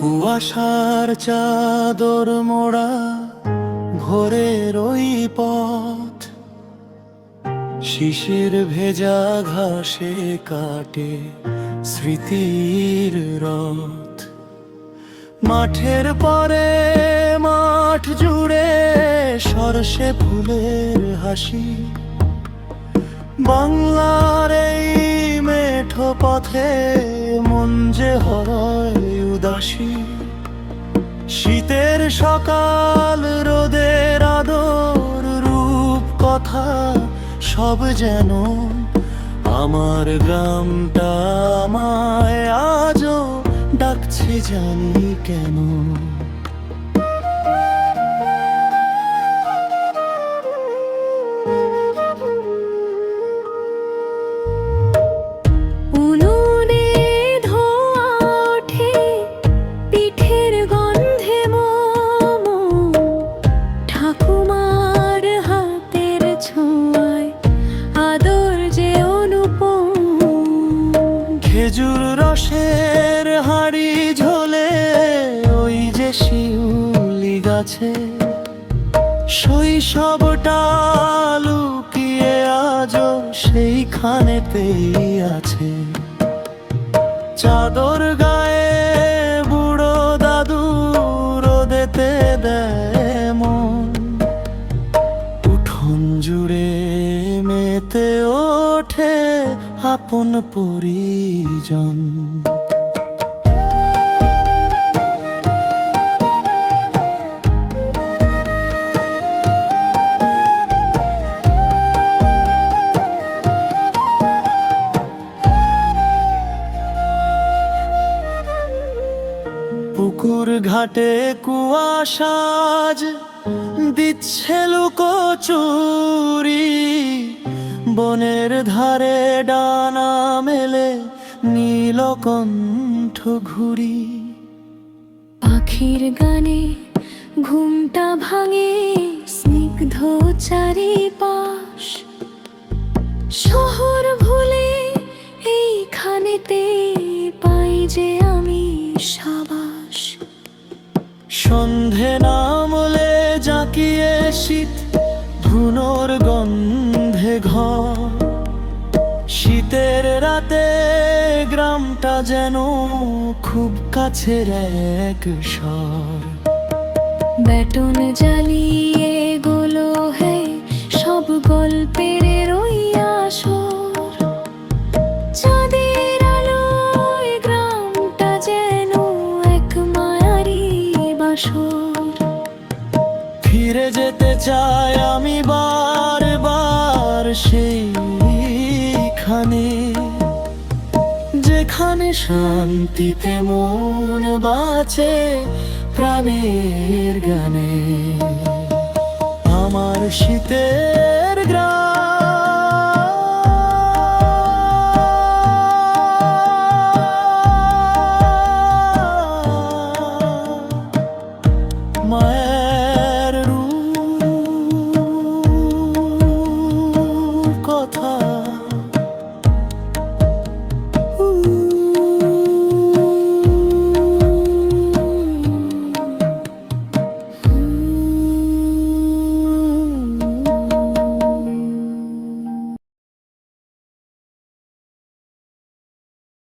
কুয়াশার চাদর মোড়া ভোরের ওই পথ। শিশির ভেজা ঘাসে কাটে স্মৃতির রথ। মাঠের পরে মাঠ জুড়ে সরষে ফুলের হাসি। বাংলার এই মেঠো পথে মন যে হয় উদাসী শীতের সকাল, রোদের আদর, রূপ, কথা, সব যেন আমার গ্রামটা আমায় আজও ডাকছে জানি কেন। খেজুর রসের হাড়ি ঝোলে, ওই যে শিউলি গাছে। শৈশবটা লুকিয়ে আজও সেইখানেতেই আছে। চাদর গায়ে আপন পরিজন। পুকুর ঘাটে কুয়াশাজ দিচ্ছে লুকোচুরি। বনের ধারে ডানা মেলে নীলকণ্ঠ ঘুরি। পাখির গানে ঘুমটা ভাঙে স্নিগ্ধ চারিপাশ। শহর ভুলে এইখানেতে পাই যে আমি সাবাস। সন্ধে নামলে জাঁকিয়ে শীত ধুনোর গন্ধে ঘর। শীতের রাতে গ্রামটা যেন খুব কাছের এক স্বর ব্যাটন জ্বালিয়ে গোলো হে সব গল্পের ওই আসর। চাঁদের আলোয় গ্রামটা যেন এক মায়ারি বাসর। ফিরে যেতে চাই আমি বারবার সেইখানে যেখানে শান্তিতে মন বাঁচে প্রাণের গানে। আমার শীতের